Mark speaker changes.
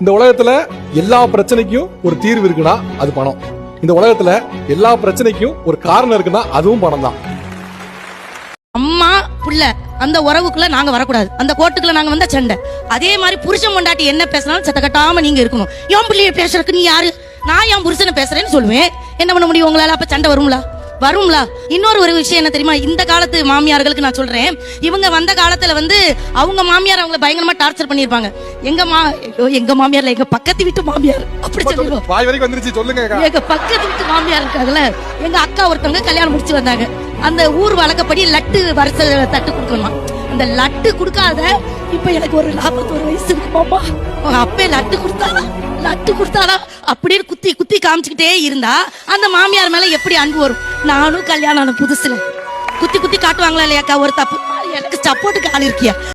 Speaker 1: இந்த உலகத்துல எல்லா பிரச்சனைக்கும் ஒரு தீர்வு இருக்குன்னா அது பணம். இந்த உலகத்துல எல்லா பிரச்சனைக்கும் ஒரு காரணம் இருக்குன்னா அதுவும் பணம் தான்.
Speaker 2: அம்மா புள்ள அந்த உறவுக்குள்ள நாங்க வரக்கூடாது. அந்த கோட்டுக்குள்ள நாங்க வந்தா சண்டை. அதே மாதிரி புருஷன் கொண்டாட்டி என்ன பேசினாலும் சத்த கட்டாம நீங்க இருக்கணும். என் பிள்ளைய பேசுறதுக்கு நீ யாரு? நான் என் புருஷனை பேசுறேன்னு சொல்லுவேன் என்ன பண்ண முடியும் உங்களால? அப்ப சண்டை வரும்ல? வரும்ல? இன்னொரு ஒரு விஷயம் என்ன தெரியுமா? இந்த காலத்து மாமியார்களுக்கு நான் சொல்றேன். இவங்க வந்த காலத்துல வந்து அவங்க மாமியார் அவங்கள பயங்கரமா டார்ச்சர் பண்ணிருப்பாங்க எங்க மா எங்க மாமியார்ல எங்க பக்கத்து வீட்டு மாமியார். அப்படி
Speaker 1: சொல்லுங்க அக்கா.
Speaker 2: எங்க பக்கத்து வீட்டு மாமியார் இருக்காங்கல்ல எங்க அக்கா ஒருத்தவங்க கல்யாணம் முடிச்சு வந்தாங்க. அந்த ஊர் வழக்கப்படி லட்டு வரிசை தட்டு கொடுக்கணுமா? அந்த லட்டு கொடுக்காத இப்ப எனக்கு ஒரு நாற்பத்தி ஒரு வயசு இருக்குமாமா அப்பே லட்டு கொடுத்தாரா லட்டு கொடுத்தாரா அப்படின்னு குத்தி குத்தி காமிச்சுக்கிட்டே இருந்தா அந்த மாமியார் மேல எப்படி அன்பு வரும்? நானும் கல்யாணம் ஆன புதுசுல. குத்தி குத்தி காட்டுவாங்களா இல்லையாக்கா? ஒரு தப்பு. எனக்கு சப்போர்ட்டுக்கு ஆள் இருக்கியா?